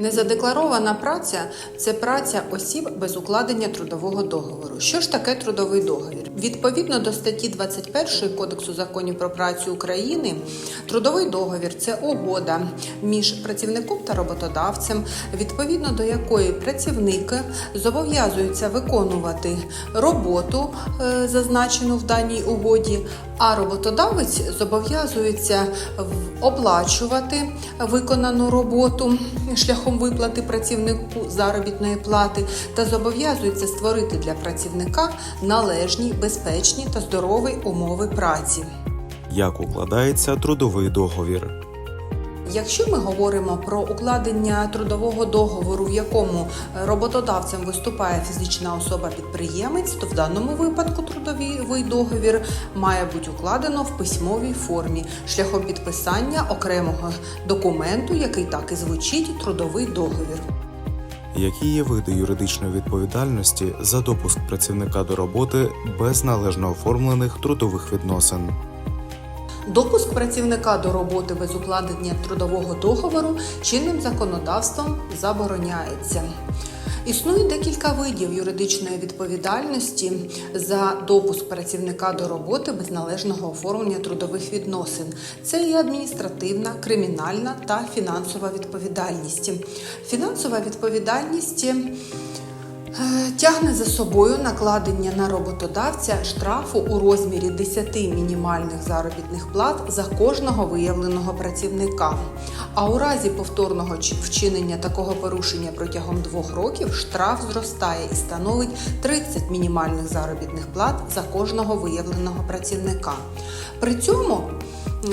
Незадекларована праця це праця осіб без укладення трудового договору. Що ж таке трудовий договір? Відповідно до статті 21 Кодексу законів про працю України, трудовий договір це угода між працівником та роботодавцем, відповідно до якої працівник зобов'язується виконувати роботу, е, зазначену в даній угоді, а роботодавець зобов'язується оплачувати виконану роботу шляхом виплати працівнику заробітної плати та зобов'язується створити для працівника належні, безпечні та здорові умови праці. Як укладається трудовий договір? Якщо ми говоримо про укладення трудового договору, в якому роботодавцем виступає фізична особа-підприємець, то в даному випадку трудовий договір має бути укладено в письмовій формі шляхом підписання окремого документу, який так і звучить трудовий договір. Які є види юридичної відповідальності за допуск працівника до роботи без належно оформлених трудових відносин? Допуск працівника до роботи без укладення трудового договору чинним законодавством забороняється. Існує декілька видів юридичної відповідальності за допуск працівника до роботи без належного оформлення трудових відносин. Це і адміністративна, кримінальна та фінансова відповідальність. Фінансова відповідальність Тягне за собою накладення на роботодавця штрафу у розмірі 10 мінімальних заробітних плат за кожного виявленого працівника. А у разі повторного чи- вчинення такого порушення протягом двох років штраф зростає і становить 30 мінімальних заробітних плат за кожного виявленого працівника. При цьому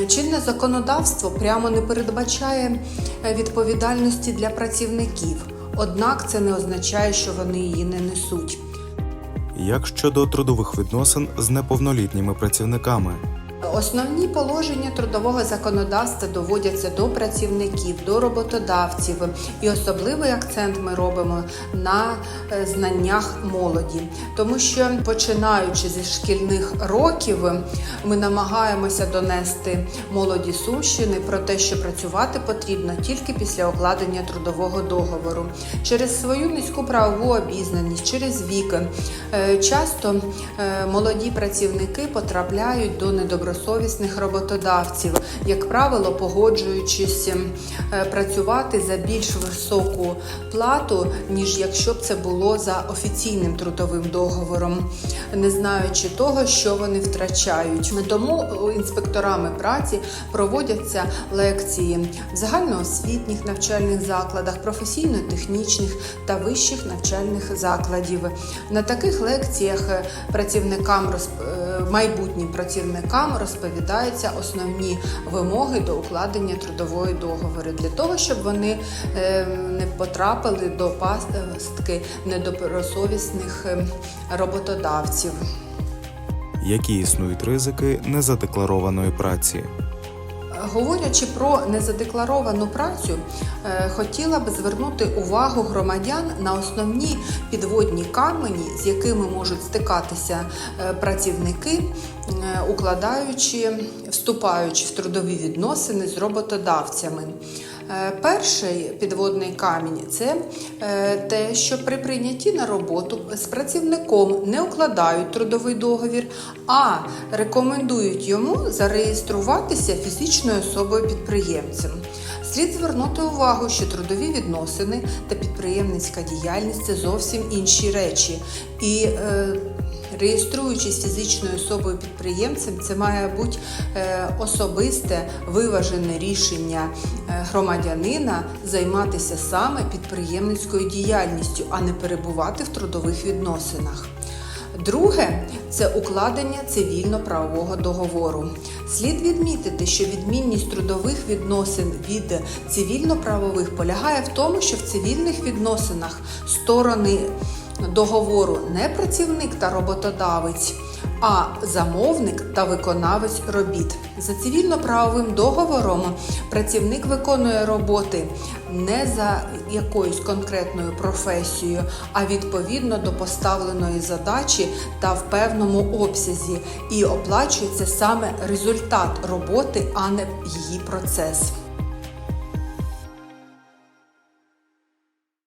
чинне законодавство прямо не передбачає е, відповідальності для працівників. Однак це не означає, що вони її не несуть. Як щодо трудових відносин з неповнолітніми працівниками? Основні положення трудового законодавства доводяться до працівників, до роботодавців, і особливий акцент ми робимо на е, знаннях молоді, тому що починаючи зі шкільних років, ми намагаємося донести молоді Сумщини про те, що працювати потрібно тільки після укладення трудового договору. Через свою низьку правову обізнаність, через вік е, часто е, молоді працівники потрапляють до недобросовісних роботодавців, як правило, погоджуючись е, працювати за більш високу плату, ніж якщо б це було за офіційним трудовим договором, не знаючи того, що вони втрачають. Тому інспекторами праці проводяться лекції в загальноосвітніх навчальних закладах, професійно-технічних та вищих навчальних закладів. На таких лекціях е, працівникам е, майбутнім працівникам розповідаються основні вимоги до укладення трудової договору для того, щоб вони е, не потрапили до пастки недобросовісних е, роботодавців. Які існують ризики незадекларованої праці? Говорячи про незадекларовану працю, е, хотіла б звернути увагу громадян на основні підводні камені, з якими можуть стикатися е, працівники, е, укладаючи, вступаючи в трудові відносини з роботодавцями. Е, Перший підводний камінь це е, те, що при прийнятті на роботу з працівником не укладають трудовий договір, а рекомендують йому зареєструватися фізичною особою підприємцем. Слід звернути увагу, що трудові відносини та підприємницька діяльність це зовсім інші речі. І е, Реєструючись фізичною особою підприємцем, це має бути е, особисте виважене рішення е, громадянина займатися саме підприємницькою діяльністю, а не перебувати в трудових відносинах. Друге це укладення цивільно-правового договору. Слід відмітити, що відмінність трудових відносин від цивільно-правових полягає в тому, що в цивільних відносинах сторони договору не працівник та роботодавець, а замовник та виконавець робіт. За цивільно-правовим договором працівник виконує роботи не за якоюсь конкретною професією, а відповідно до поставленої задачі та в певному обсязі, і оплачується саме результат роботи, а не її процес.